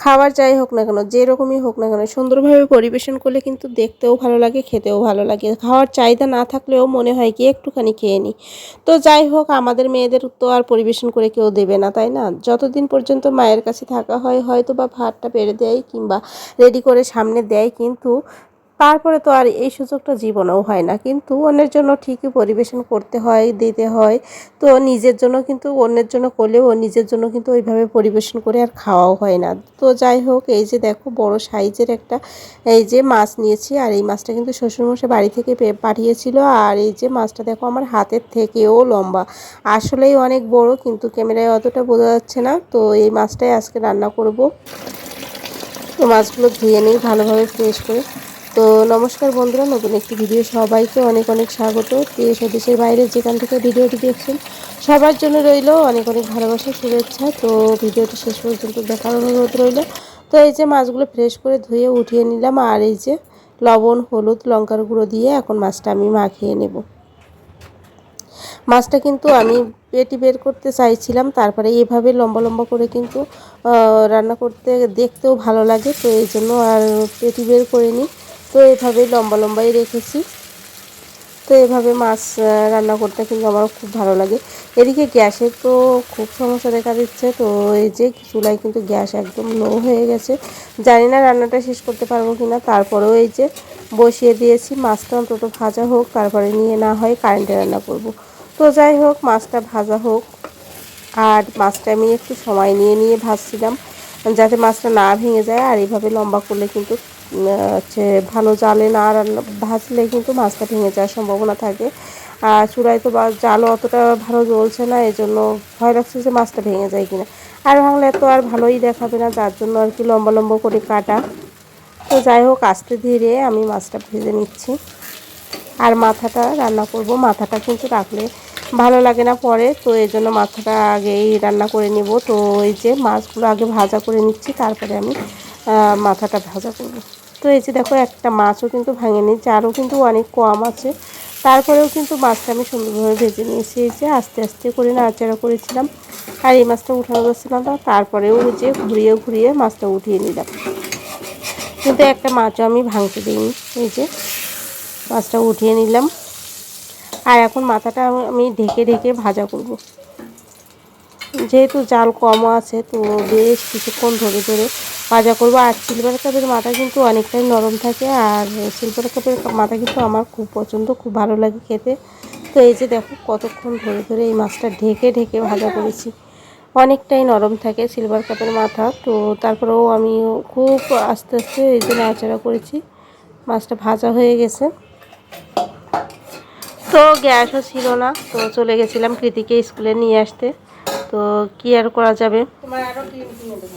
খাবার যাই হোক না কেন, যেরকমই হোক না কেন, সুন্দরভাবে পরিবেশন করলে কিন্তু দেখতেও ভালো লাগে, খেতেও ভালো লাগে। খাওয়ার চাহিদা না থাকলেও মনে হয় কি একটুখানি খেয়ে নিই। তো যাই হোক, আমাদের মেয়েদের তো আর পরিবেশন করে কেউ দেবে না, তাই না? যতদিন পর্যন্ত মায়ের কাছে থাকা হয় হয়তো বা ভাতটা বেড়ে দেয় কিংবা রেডি করে সামনে দেয়, কিন্তু তারপরে তো আর এই সুযোগটা জীবনেও হয় না। কিন্তু অন্যের জন্য ঠিকই পরিবেশন করতে হয়, দিতে হয়। তো নিজের জন্য কিন্তু অন্যের জন্য করলেও নিজের জন্য কিন্তু ওইভাবে পরিবেশন করে আর খাওয়াও হয় না। তো যাই হোক, এই যে দেখো বড় সাইজের একটা, এই যে মাছ নিয়েছি। আর এই মাছটা কিন্তু শ্বশুরমশাই বাড়ি থেকে পাঠিয়েছিল। আর এই যে মাছটা দেখো আমার হাতের থেকেও লম্বা। আসলেই অনেক বড়, কিন্তু ক্যামেরায় অতটা বোঝা যাচ্ছে না। তো এই মাছটাই আজকে রান্না করব। তো মাছগুলো ধুয়ে নিই, ভালোভাবে ফ্রেশ করে তো নমস্কার বন্ধুরা, নতুন একটি ভিডিও সবাইকে অনেক অনেক স্বাগত। দেশ ও দেশের বাইরে যেখান থেকে ভিডিওটি দেখছেন, সবার জন্য রইল অনেক অনেক ভালোবাসা, শুভেচ্ছা। তো ভিডিওটি শেষ পর্যন্ত দেখার অনুরোধ রইল। তো এই যে মাছগুলো ফ্রেশ করে ধুয়ে উঠিয়ে নিলাম, আর এই যে লবণ, হলুদ, লঙ্কার গুঁড়ো দিয়ে এখন মাছটা আমি মাখিয়ে নেব। মাছটা কিন্তু আমি পেটি বের করতে চাইছিলাম, তারপরে এভাবে লম্বা লম্বা করে কিন্তু রান্না করতে দেখতেও ভালো লাগে। তো এই জন্য আর পেটি বের করে নিই তো এভাবেই লম্বা লম্বাই রেখেছি। তো এভাবে মাছ রান্না করতে কিন্তু আমার খুব ভালো লাগে। এদিকে গ্যাসের তো খুব সমস্যা দেখা দিচ্ছে। তো এই যে চুলায় কিন্তু গ্যাস একদম লো হয়ে গেছে। জানি না রান্নাটা শেষ করতে পারব কি না তারপরেও এই যে বসিয়ে দিয়েছি। মাছটা অন্তত ভাজা হোক, তারপরে নিয়ে না হয় কারেন্টে রান্না করব। তো যাই হোক, মাছটা ভাজা হোক। আর মাছটা আমি একটু সময় নিয়ে নিয়ে ভাজছিলাম। যাতে মাছটা না ভেঙে যায়। আর এইভাবে লম্বা করলে কিন্তু হচ্ছে ভালো জালে না রান্না ভাজলে কিন্তু মাছটা ভেঙে যাওয়ার সম্ভাবনা থাকে। আর চূড়ায় তো জালও অতটা ভালো জ্বলছে না এই জন্য ভয় লাগছে যে মাছটা ভেঙে যায় কিনা। আর ভাঙলে তো আর ভালোই দেখাবে না তার জন্য আর কি লম্বা লম্বা করে কাটা। তো যাই হোক, আস্তে ধীরে আমি মাছটা ভেজে নিচ্ছি। আর মাথাটা রান্না করব। মাথাটা কিন্তু রাখলে ভালো লাগে না পরে, তো এই জন্য মাথাটা আগেই রান্না করে নিব। তো এই যে মাছগুলো আগে ভাজা করে নিচ্ছি, তারপরে আমি মাথাটা ভাজা করব। তো এই যে দেখো, একটা মাছও কিন্তু ভাঙেনি, চারও কিন্তু অনেক কম আছে। তারপরেও কিন্তু মাছটা আমি সুন্দরভাবে ভেজে নিয়েছি। এই যে আস্তে আস্তে করে নাড়াচাড়া করেছিলাম, আর এই মাছটা উঠানো যাচ্ছিলাম না তারপরেও যে ঘুরিয়ে ঘুরিয়ে মাছটা উঠিয়ে নিলাম। কিন্তু একটা মাছও আমি ভাঙতে দিইনি, এই যে মাছটা উঠিয়ে নিলাম। আর এখন মাথাটা আমি ঢেকে ঢেকে ভাজা করব। যেহেতু জাল কম আছে, তো বেশ কিছুক্ষণ ধরে ধরে ভাজা করব। আর সিলভার কাপের মাথা কিন্তু অনেকটাই নরম থাকে। আর সিলভার কাপের মাথা কিন্তু আমার খুব পছন্দ, খুব ভালো লাগে খেতে। তো এই যে দেখো, কতক্ষণ ধরে ধরে এই মাছটা ঢেকে ঢেকে ভাজা করেছি। অনেকটাই নরম থাকে সিলভার কাপের মাথা। তো তারপরেও আমি খুব আস্তে আস্তে এই যে নাড়াচাড়া করেছি। মাছটা ভাজা হয়ে গেছে। তো গ্যাসও ছিল না। তো চলে গেছিলাম কৃতিকে স্কুলে নিয়ে আসতে। তো কি আর করা যাবে?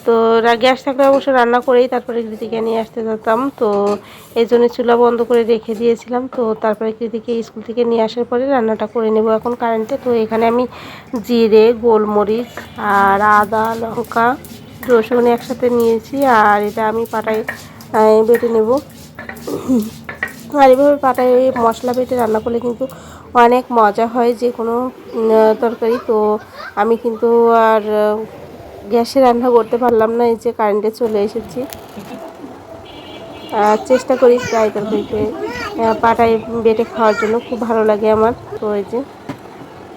তো রা- গ্যাস থাকলে অবশ্য রান্না করেই তারপরে কৃতিকে নিয়ে আসতে যেতাম। তো এই জন্য চুলা বন্ধ করে রেখে দিয়েছিলাম। তো তারপরে কৃতিকে স্কুল থেকে নিয়ে আসার পরে রান্নাটা করে নেব এখন কারেন্টে তো এখানে আমি জিরে, গোলমরিচ আর আদা, লঙ্কা, রসুন একসাথে নিয়েছি। আর এটা আমি পাটায় বেটে নেব। আর এভাবে পাটায় মশলা বেটে রান্না করলে কিন্তু অনেক মজা হয় যে কোনো তরকারি। তো আমি কিন্তু আর গ্যাসে রান্না করতে পারলাম না, এই যে কারেন্টে চলে এসেছি। আর চেষ্টা করি প্রায় তরকারিতে পাটায় বেটে খাওয়ার জন্য, খুব ভালো লাগে আমার। তো এই যে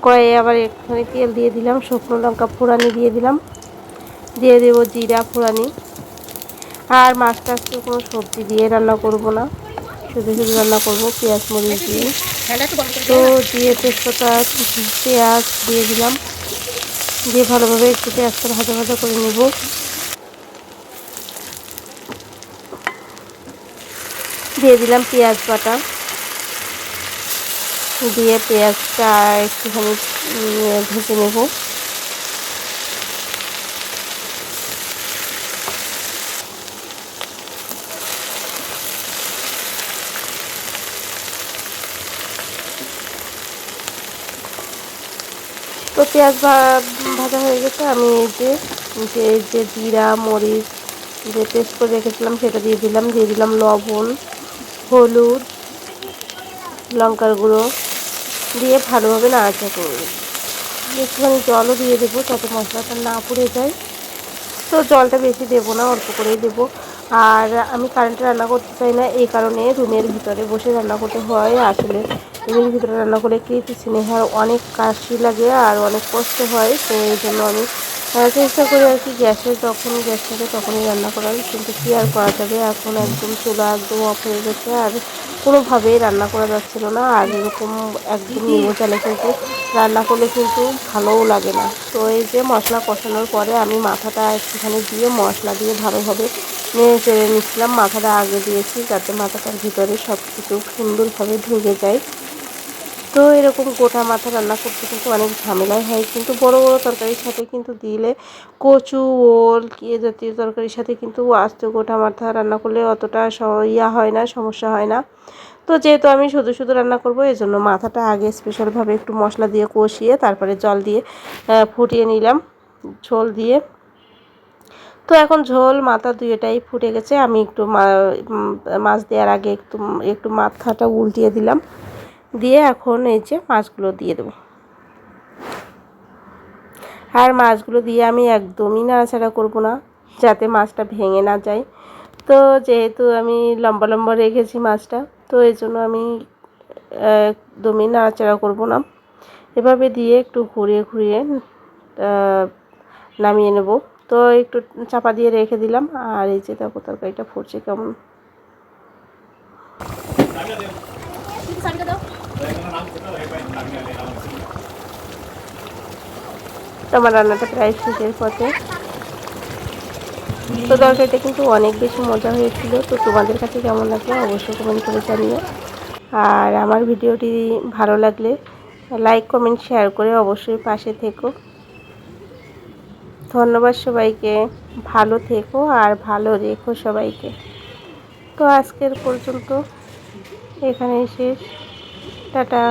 কড়াইয়ে আবার একটুখানি তেল দিয়ে দিলাম, শুকনো লঙ্কা ফোড়ানি দিয়ে দিলাম। দিয়ে দেবো জিরা ফোড়ানি। আর মাছটা আজকে কোনো সবজি দিয়ে রান্না করব না, শুধু শুধু রান্না করব পেঁয়াজ, মরিচ দিয়ে। তো দিয়ে তেজপাতা, পেঁয়াজ দিয়ে দিলাম। দিয়ে ভালোভাবে একটু পেঁয়াজটা ভাজা ভাজা করে নেব। দিয়ে দিলাম পেঁয়াজ বাটা। দিয়ে পেঁয়াজটা একটুখানি ভেজে নেব। তো পেঁয়াজ ভাজা হয়ে গেছে। আমি এই যে যে যে জিরা, মরিচ যে পেস্ট করে রেখেছিলাম, সেটা দিয়ে দিলাম। দিয়ে দিলাম লবণ, হলুদ, লঙ্কার গুঁড়ো। দিয়ে ভালোভাবে নাড়াচা করব একটুখানি জলও দিয়ে দেবো, যাতে মশলাটা না পুড়ে যায়। তো জলটা বেশি দেবো না, অল্প করেই দেবো। আর আমি কারেন্টে রান্না করতে চাই না, এই কারণে রুমের ভিতরে বসে রান্না করতে হয়। আসলে রুমের ভিতরে রান্না করলে কৃতি স্নেহার অনেক কাশি লাগে আর অনেক কষ্ট হয়, তো এই জন্য আমি চেষ্টা করি আর কি গ্যাসে যখন গ্যাস থাকে তখনই রান্না করার। কিন্তু কী আর করা যাবে? এখন একদম চুলা একদম অফ হয়ে গেছে আর কোনোভাবেই রান্না করা যাচ্ছিল না। আর এরকম একদম নিমো চালে কিন্তু রান্না করলে কিন্তু ভালোও লাগে না। তো এই যে মশলা কষানোর পরে আমি মাথাটা একটুখানি দিয়ে মশলা দিয়ে ভালোভাবে নেড়ে চেড়ে নিচ্ছিলাম মাথাটা আগে দিয়েছি যাতে মাথাটার ভিতরে সব কিছু সুন্দরভাবে ঢুকে যায়। তো এরকম গোটা মাথা রান্না করতে কিন্তু অনেক ঝামেলাই হয়, কিন্তু বড় বড় তরকারির সাথে কিন্তু দিলে কচু, ওল, কি জাতীয় তরকারির সাথে কিন্তু আস্ত গোটা মাথা রান্না করলে অতটা ইয়া হয় না, সমস্যা হয় না। তো যেহেতু আমি শুধু শুধু রান্না করব এই জন্য মাথাটা আগে স্পেশালভাবে একটু মশলা দিয়ে কষিয়ে, তারপরে জল দিয়ে ফুটিয়ে নিলাম, ঝোল দিয়ে। তো এখন ঝোল, মাথা দুইটাই ফুটে গেছে। আমি একটু মাছ দেওয়ার আগে একটু একটু মাথাটা উল্টিয়ে দিলাম। দিয়ে এখন এই যে মাছগুলো দিয়ে দেবো। আর মাছগুলো দিয়ে আমি একদমই নাড়াচাড়া করব না, যাতে মাছটা ভেঙে না যায়। তো যেহেতু আমি লম্বা লম্বা রেখেছি মাছটা, তো এই জন্য আমি একদমই নাড়াচাড়া করব না। এভাবে দিয়ে একটু ঘুরিয়ে ঘুরিয়ে নামিয়ে নেব। তো একটু চাপা দিয়ে রেখে দিলাম, আর এই যে দেখো তরকারিটা ফুটছে কেমন। আমার রান্নাটা প্রায় শেষের পথে। তো তরকারিটা কিন্তু অনেক বেশি মজা হয়েছিল, তো তোমাদের কাছে কেমন লাগল অবশ্যই কমেন্ট করে জানিও। আর আমার ভিডিওটি ভালো লাগলে লাইক কমেন্ট শেয়ার করে অবশ্যই পাশে থেকো। ধন্যবাদ সবাইকে। ভালো থেকো আর ভালো রেখো সবাইকে। তো আজকের পর্যন্ত এখানেই শেষ। টাটা।